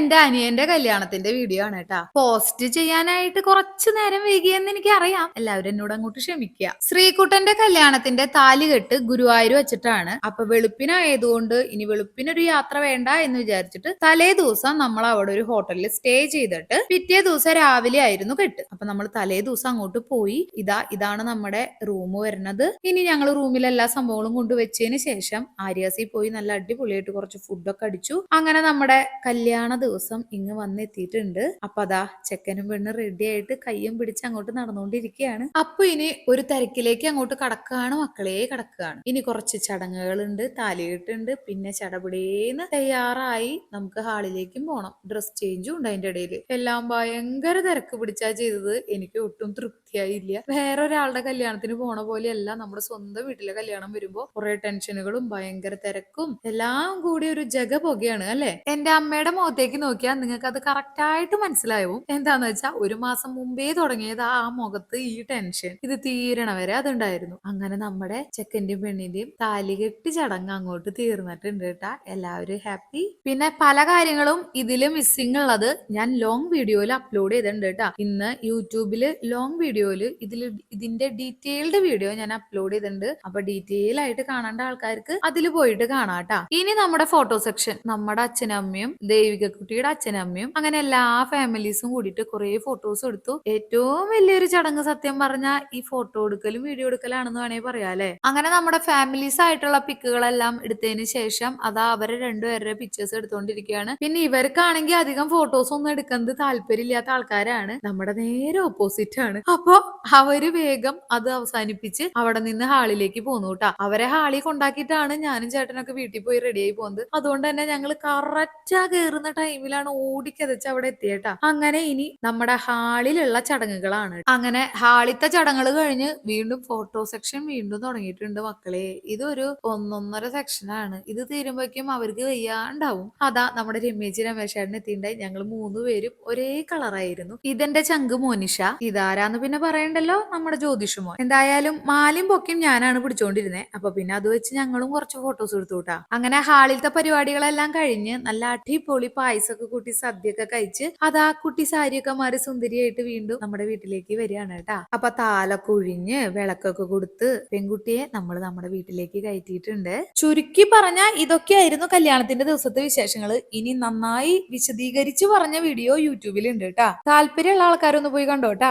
എന്റെ അനിയന്റെ കല്യാണത്തിന്റെ വീഡിയോ ആണ് കേട്ടാ. പോസ്റ്റ് ചെയ്യാനായിട്ട് കുറച്ചു നേരം വൈകിയെന്ന് എനിക്ക് അറിയാം എല്ലാവരും എന്നോട് അങ്ങോട്ട് ക്ഷമിക്കുക ശ്രീകുട്ടന്റെ കല്യാണത്തിന്റെ താലികെട്ട് ഗുരുവായൂർ വെച്ചിട്ടാണ്. അപ്പൊ വെളുപ്പിനായതുകൊണ്ട് ഇനി വെളുപ്പിനൊരു യാത്ര വേണ്ട എന്ന് വിചാരിച്ചിട്ട് തലേ ദിവസം നമ്മൾ അവിടെ ഒരു ഹോട്ടലിൽ സ്റ്റേ ചെയ്തിട്ട് പിറ്റേ ദിവസം രാവിലെ ആയിരുന്നു കെട്ട്. അപ്പൊ നമ്മൾ തലേ ദിവസം അങ്ങോട്ട് പോയി. ഇതാ ഇതാണ് നമ്മുടെ റൂം വരുന്നത്. ഇനി ഞങ്ങൾ റൂമിൽ എല്ലാ സംഭവങ്ങളും കൊണ്ടുവച്ചതിന് ശേഷം ആര്യാസിൽ പോയി നല്ല അടിപൊളിയായിട്ട് കുറച്ച് ഫുഡൊക്കെ അടിച്ചു. അങ്ങനെ നമ്മുടെ കല്യാണ ദിവസം ഇങ്ങ് വന്നെത്തിയിട്ടുണ്ട്. അപ്പൊ അതാ ചെക്കനും പെണ്ണും റെഡി ആയിട്ട് കയ്യും പിടിച്ച് അങ്ങോട്ട് നടന്നുകൊണ്ടിരിക്കുകയാണ്. അപ്പൊ ഇനി ഒരു തിരക്കിലേക്ക് അങ്ങോട്ട് കടക്കുകയാണ്. മക്കളെ കടക്കുകയാണ്. ഇനി കുറച്ച് ചടങ്ങുകളുണ്ട് താലിയിട്ടുണ്ട് പിന്നെ ചടപടേന്ന് തയ്യാറായി നമുക്ക് ഹാളിലേക്കും പോണം. ഡ്രസ് ചേഞ്ചും ഉണ്ട് അതിന്റെ ഇടയിൽ എല്ലാം ഭയങ്കര തിരക്ക് പിടിച്ചാ ചെയ്തത്. എനിക്ക് ഒട്ടും തൃപ്തിയായില്ല വേറെ ഒരാളുടെ കല്യാണത്തിന് പോണ പോലെയല്ല. നമ്മുടെ സ്വന്തം വീട്ടിലെ കല്യാണം വരുമ്പോ കുറെ ടെൻഷനുകളും ഭയങ്കര തിരക്കും. എല്ലാം കൂടി ഒരു ജഗ പുകയാണ് അല്ലെ? എന്റെ അമ്മയുടെ മുഖത്തേക്ക് നോക്കിയാൽ നിങ്ങൾക്ക് അത് കറക്റ്റ് ആയിട്ട് മനസ്സിലാവും. എന്താന്ന് വെച്ചാൽ ഒരു മാസം മുമ്പേ തുടങ്ങിയത് ആ മുഖത്ത് ഈ ടെൻഷൻ ഇത് തീരണ വരെ അതുണ്ടായിരുന്നു. അങ്ങനെ നമ്മുടെ ചെക്കന്റെയും പെണ്ണിന്റെയും താലികെട്ട് ചടങ്ങ് അങ്ങോട്ട് തീർന്നിട്ടുണ്ട് കേട്ടാ. എല്ലാവരും ഹാപ്പി പിന്നെ പല കാര്യങ്ങളും ഇതിൽ മിസ്സിംഗ് ഉള്ളത് ഞാൻ ലോങ് വീഡിയോയിൽ അപ്ലോഡ് ചെയ്തിട്ടുണ്ട് കേട്ടാ. ഇന്ന് യൂട്യൂബിൽ ലോങ് വീഡിയോയിൽ ഇതിൽ ഇതിന്റെ ഡീറ്റെയിൽഡ് വീഡിയോ ഞാൻ അപ്ലോഡ് ചെയ്തിട്ടുണ്ട്. അപ്പൊ ഡീറ്റെയിൽ ആയിട്ട് കാണേണ്ട ആൾക്കാർക്ക് അതിൽ പോയിട്ട് കാണാട്ടാ ഇനി നമ്മുടെ ഫോട്ടോ സെക്ഷൻ നമ്മുടെ അച്ഛനും അമ്മയും ദേവിക കുട്ടിയുടെ അച്ഛനും അമ്മയും അങ്ങനെ എല്ലാ ഫാമിലീസും കൂടിയിട്ട് കുറെ ഫോട്ടോസ് എടുത്തു. ഏറ്റവും വലിയൊരു ചടങ്ങ് സത്യം പറഞ്ഞാൽ ഈ ഫോട്ടോ എടുക്കലും വീഡിയോ എടുക്കലാണെന്ന് വേണമെങ്കിൽ പറയാം അല്ലെ? അങ്ങനെ നമ്മുടെ ഫാമിലീസ് ആയിട്ടുള്ള പിക്കുകളെല്ലാം എടുത്തതിന് ശേഷം അതാ അവരെ രണ്ടുപേരുടെ പിക്ചേഴ്സ് എടുത്തുകൊണ്ടിരിക്കുകയാണ് പിന്നെ ഇവർക്കാണെങ്കിൽ അധികം ഫോട്ടോസ് ഒന്നും എടുക്കുന്നത് താല്പര്യമില്ലാത്ത ആൾക്കാരാണ്. നമ്മുടെ നേരെ ഓപ്പോസിറ്റ് ആണ്. അപ്പൊ അവർ വേഗം അത് അവസാനിപ്പിച്ച് അവിടെ നിന്ന് ഹാളിലേക്ക് പോന്നു കേട്ടാ അവരെ ഹാളിൽ കൊണ്ടാക്കിയിട്ടാണ് ഞാനും ചേട്ടനൊക്കെ വീട്ടിൽ പോയി റെഡിയായി പോകുന്നത്. അതുകൊണ്ട് തന്നെ ഞങ്ങൾ കറക്റ്റാ കയറുന്ന ടൈമിലാണ് ഓടിക്കതച്ച് അവിടെ എത്തിയേട്ടാ. അങ്ങനെ ഇനി നമ്മുടെ ഹാളിലുള്ള ചടങ്ങുകളാണ് അങ്ങനെ ഹാളിത്തെ ചടങ്ങുകൾ കഴിഞ്ഞ് വീണ്ടും ഫോട്ടോ സെക്ഷൻ വീണ്ടും തുടങ്ങിയിട്ടുണ്ട് മക്കളെ. ഇതൊരു ഒന്നൊന്നര സെക്ഷനാണ് ഇത് തീരുമ്പോഴേക്കും അവർക്ക് വയ്യാണ്ടാവും. അതാ നമ്മുടെ രമേശ് രമേശേട്ടൻ എത്തിണ്ടായി ഞങ്ങൾ മൂന്ന് പേരും ഒരേ കളറായിരുന്നു ഇതെന്റെ ചങ്ക് മോനിഷ. ഇതാരാന്ന് പിന്നെ പറയണ്ടല്ലോ നമ്മുടെ ജ്യോതിഷുമോ എന്തായാലും മാലിയും പൊക്കിയും ഞാനാണ് പിടിച്ചോണ്ടിരുന്നത് അപ്പൊ പിന്നെ അത് വെച്ച് ഞങ്ങളും കുറച്ച് ഫോട്ടോസ് എടുത്തു കൂട്ടാ അങ്ങനെ ഹാളിലത്തെ പരിപാടികളെല്ലാം കഴിഞ്ഞ് നല്ല അടിപൊളി പായസമൊക്കെ കൂട്ടി സദ്യയൊക്കെ കഴിച്ച് അത് ആ കുട്ടി സാരിയൊക്കെ മാറി സുന്ദരിയായിട്ട് വീണ്ടും നമ്മുടെ വീട്ടിലേക്ക് വരികയാണ് കേട്ടാ. അപ്പൊ താലൊക്കെ ഒഴിഞ്ഞ് വിളക്കൊക്കെ കൊടുത്ത് പെൺകുട്ടിയെ നമ്മൾ നമ്മുടെ വീട്ടിലേക്ക് കയറ്റിയിട്ടുണ്ട്. ചുരുക്കി പറഞ്ഞ ഇതൊക്കെയായിരുന്നു കല്യാണത്തിന്റെ ദിവസത്തെ വിശേഷങ്ങൾ ഇനി നന്നായി വിശദീകരിച്ച് പറഞ്ഞ വീഡിയോ യൂട്യൂബിൽ ഉണ്ട് കേട്ടാ. താല്പര്യമുള്ള ആൾക്കാരൊന്ന് പോയി കണ്ടോട്ടാ